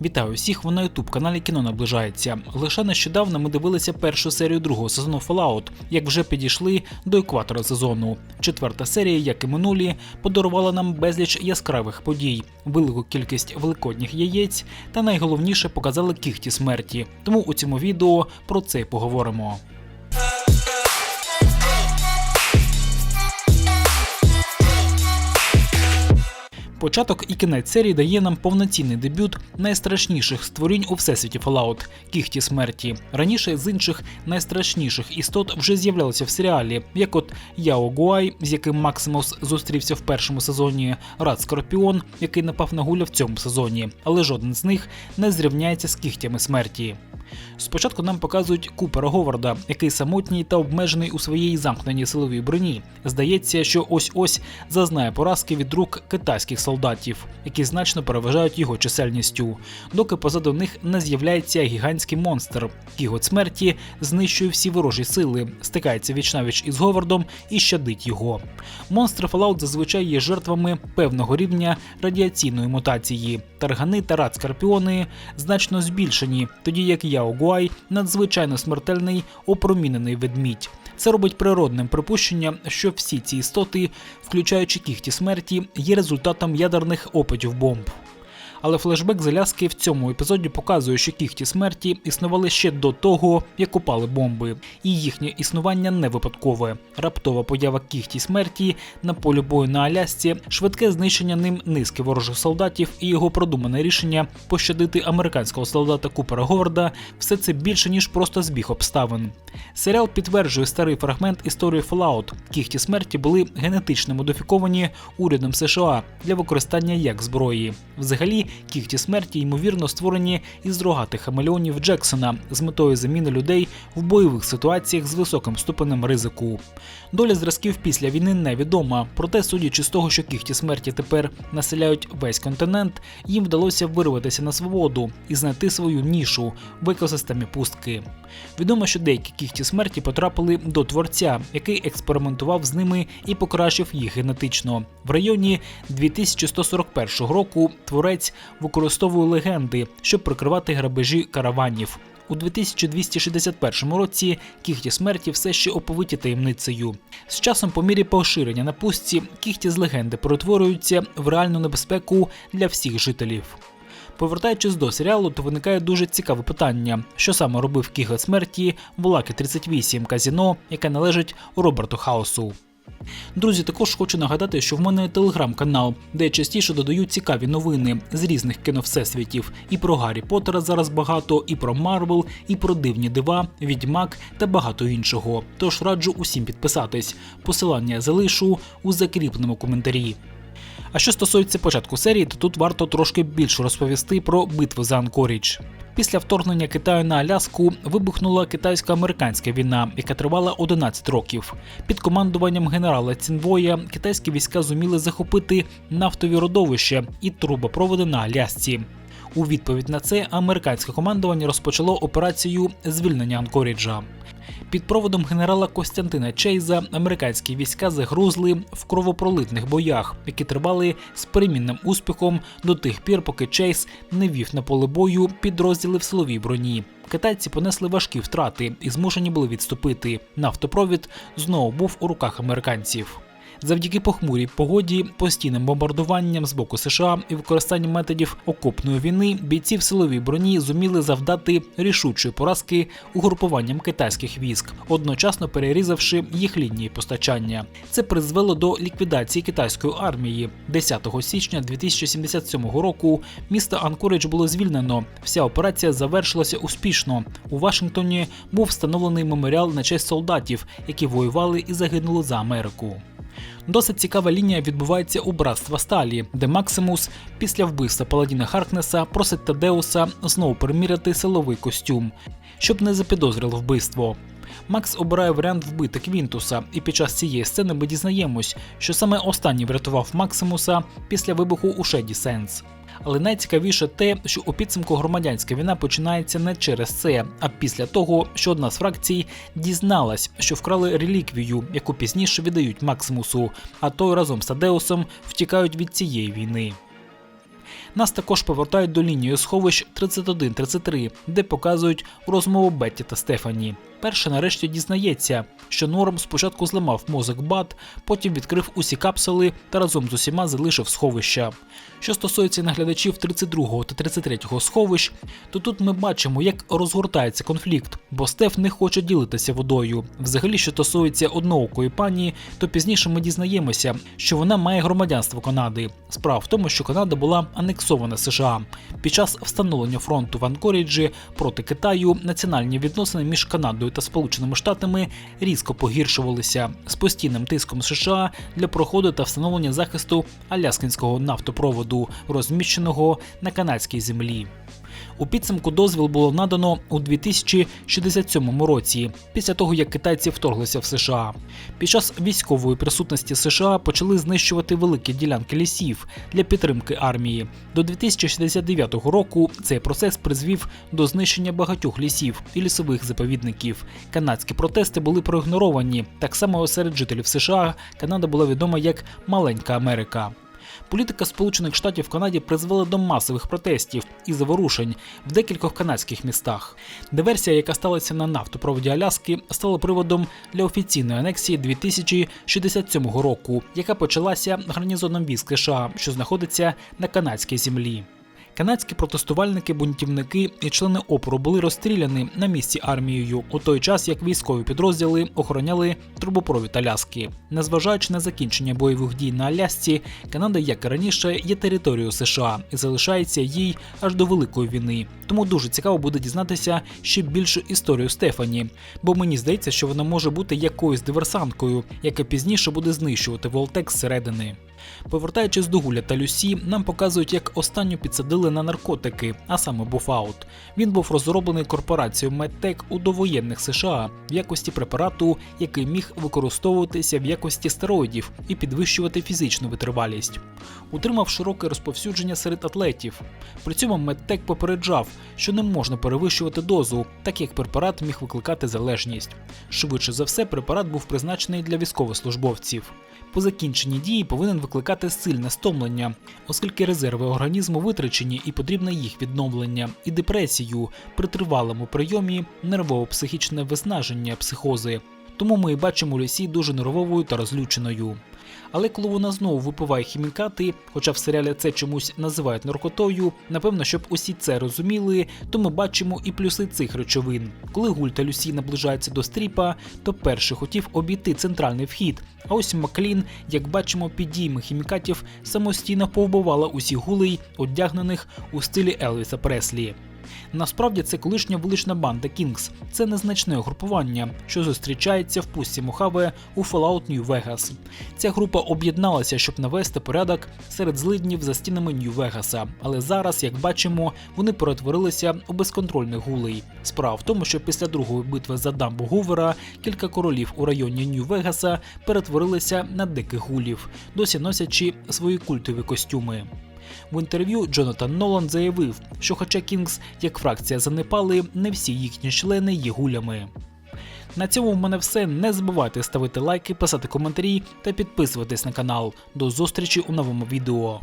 Вітаю всіх, ви на ютуб каналі Кіно наближається. Лише нещодавно ми дивилися першу серію другого сезону Fallout, як вже підійшли до екватора сезону. Четверта серія, як і минулі, подарувала нам безліч яскравих подій, велику кількість великодніх яєць та найголовніше показали кіхті смерті. Тому у цьому відео про це й поговоримо. Початок і кінець серії дає нам повноцінний дебют найстрашніших створінь у всесвіті Fallout – кіхті смерті. Раніше з інших найстрашніших істот вже з'являлися в серіалі, як от Яо Гуай, з яким Максимус зустрівся в першому сезоні, Рад Скорпіон, який напав на гуля в цьому сезоні, але жоден з них не зрівняється з кігтями смерті. Спочатку нам показують Купера Говарда, який самотній та обмежений у своїй замкненій силовій броні. Здається, що ось ось зазнає поразки від рук китайських солдатів, які значно переважають його чисельністю, доки позаду них не з'являється гігантський монстр. Кігот смерті знищує всі ворожі сили, стикається вічнавіч із Говардом і щадить його. Монстри Fallout зазвичай є жертвами певного рівня радіаційної мутації. Таргани та рад скорпіони значно збільшені, тоді як Яо Гуай надзвичайно смертельний опромінений ведмідь. Це робить природним припущення, що всі ці істоти, включаючи кіхті смерті, є результатом ядерних опитів бомб. Але флешбек заляски в цьому епізоді показує, що кіхті смерті існували ще до того, як упали бомби, і їхнє існування не випадкове. Раптова поява кіхті смерті на полі бою на Алясці, швидке знищення ним низки ворожих солдатів і його продумане рішення пощадити американського солдата Купера Говарда все це більше ніж просто збіг обставин. Серіал підтверджує старий фрагмент історії Fallout. Кіхті смерті були генетично модифіковані урядом США для використання як зброї. Взагалі, кіхті смерті ймовірно створені із рогатих хамелеонів Джексона з метою заміни людей в бойових ситуаціях з високим ступенем ризику. Доля зразків після війни невідома, проте, судячи з того, що кіхті смерті тепер населяють весь континент, їм вдалося вирватися на свободу і знайти свою нішу в екосистемі пустки. Відомо, що деякі кіхті смерті потрапили до творця, який експериментував з ними і покращив їх генетично. В районі 2141 року творець використовує легенди, щоб прикривати грабежі караванів. У 2261 році кіхті смерті все ще оповиті таємницею. З часом, по мірі поширення на пустці, кіхті з легенди перетворюються в реальну небезпеку для всіх жителів. Повертаючись до серіалу, то виникає дуже цікаве питання, що саме робив Кігот смерті в Лакі 38 казіно, яке належить Роберту Хаусу. Друзі, також хочу нагадати, що в мене телеграм-канал, де я частіше додаю цікаві новини з різних кіновсесвітів. І про Гаррі Поттера зараз багато, і про Марвел, і про дивні дива, відьмак та багато іншого. Тож раджу усім підписатись. Посилання залишу у закріпленому коментарі. А що стосується початку серії, то тут варто трошки більше розповісти про битву за Анкорідж. Після вторгнення Китаю на Аляску вибухнула китайсько-американська війна, яка тривала 11 років. Під командуванням генерала Цінвоя китайські війська зуміли захопити нафтові родовища і трубопроводи на Алясці. У відповідь на це американське командування розпочало операцію звільнення Анкоріджа. Під проводом генерала Костянтина Чейза американські війська загрузли в кровопролитних боях, які тривали з перемінним успіхом до тих пір, поки Чейз не вів на поле бою підрозділи в силовій броні. Китайці понесли важкі втрати і змушені були відступити. Нафтопровід знову був у руках американців. Завдяки похмурій погоді, постійним бомбардуванням з боку США і використанням методів окопної війни бійці в силовій броні зуміли завдати рішучої поразки угрупуванням китайських військ, одночасно перерізавши їх лінії постачання. Це призвело до ліквідації китайської армії. 10 січня 2077 року місто Анкоридж було звільнено. Вся операція завершилася успішно. У Вашингтоні був встановлений меморіал на честь солдатів, які воювали і загинули за Америку. Досить цікава лінія відбувається у братства Сталі, де Максимус після вбивства Паладіна Харкнеса просить Тадеуса знову приміряти силовий костюм, щоб не запідозрило вбивство. Макс обирає варіант вбити Квінтуса, і під час цієї сцени ми дізнаємось, що саме останній врятував Максимуса після вибуху у Шеді Сенс. Але найцікавіше те, що у підсумку громадянська війна починається не через це, а після того, що одна з фракцій дізналась, що вкрали реліквію, яку пізніше віддають Максимусу, а той разом з Адеусом втікають від цієї війни. Нас також повертають до лінії сховищ 31-33, де показують розмову Бетті та Стефані. Перша нарешті дізнається, що Норм спочатку зламав мозок Бат, потім відкрив усі капсули та разом з усіма залишив сховища. Що стосується наглядачів 32-го та 33-го сховищ, то тут ми бачимо, як розгортається конфлікт, бо Стеф не хоче ділитися водою. Взагалі, що стосується одноокої пані, то пізніше ми дізнаємося, що вона має громадянство Канади. Справа в тому, що Канада була анексована США. Під час встановлення фронту в Анкоріджі проти Китаю національні відносини між Канадою та Сполученими Штатами різко погіршувалися з постійним тиском США для проходу та встановлення захисту Аляскінського нафтопроводу, розміщеного на канадській землі. У підсумку дозвіл було надано у 2067 році, після того як китайці вторглися в США. Під час військової присутності США почали знищувати великі ділянки лісів для підтримки армії. До 2069 року цей процес призвів до знищення багатьох лісів і лісових заповідників. Канадські протести були проігноровані. Так само серед жителів США Канада була відома як Маленька Америка. Політика Сполучених Штатів в Канаді призвела до масових протестів і заворушень в декількох канадських містах. Диверсія, яка сталася на нафтопроводі Аляски, стала приводом для офіційної анексії 2067 року, яка почалася гарнізоном військ США, що знаходиться на канадській землі. Канадські протестувальники, бунтівники і члени опору були розстріляні на місці армією у той час, як військові підрозділи охороняли трубопровід Аляски. Незважаючи на закінчення бойових дій на Алясці, Канада, як і раніше, є територією США і залишається їй аж до великої війни. Тому дуже цікаво буде дізнатися ще більшу історію Стефані, бо мені здається, що вона може бути якоюсь диверсанткою, яка пізніше буде знищувати Волтек зсередини. Повертаючись до Гуля та Люсі, нам показують, як останню підсадили на наркотики, а саме буфаут. Він був розроблений корпорацією Медтек у довоєнних США в якості препарату, який міг використовуватися в якості стероїдів і підвищувати фізичну витривалість. Утримав широке розповсюдження серед атлетів. При цьому Медтек попереджав, що не можна перевищувати дозу, так як препарат міг викликати залежність. Швидше за все, препарат був призначений для військовослужбовців. По закінченні дії повинен викликати сильне стомлення, оскільки резерви організму витрачені і потрібне їх відновлення, і депресію при тривалому прийомі нервово-психічне виснаження, психози. Тому ми і бачимо Люсі дуже нервовою та розлюченою. Але коли вона знову випиває хімікати, хоча в серіалі це чомусь називають наркотою, напевно, щоб усі це розуміли, то ми бачимо і плюси цих речовин. Коли Гуль та Люсі наближаються до стріпа, то перший хотів обійти центральний вхід. А ось Маклін, як бачимо, під діями хімікатів самостійно повбивала усіх гулей, одягнених у стилі Елвіса Преслі. Насправді це колишня вулична банда Кінгс. Це незначне угрупування, що зустрічається в пустці Мохаве у Fallout New Vegas. Ця група об'єдналася, щоб навести порядок серед злиднів за стінами Нью-Вегаса. Але зараз, як бачимо, вони перетворилися у безконтрольних гулей. Справа в тому, що після другої битви за дамбу Гувера кілька королів у районі Нью-Вегаса перетворилися на диких гулів, досі носячи свої культові костюми. В інтерв'ю Джонатан Нолан заявив, що хоча Кінгс як фракція занепали, не всі їхні члени є гулями. На цьому в мене все. Не забувайте ставити лайки, писати коментарі та підписуватись на канал. До зустрічі у новому відео.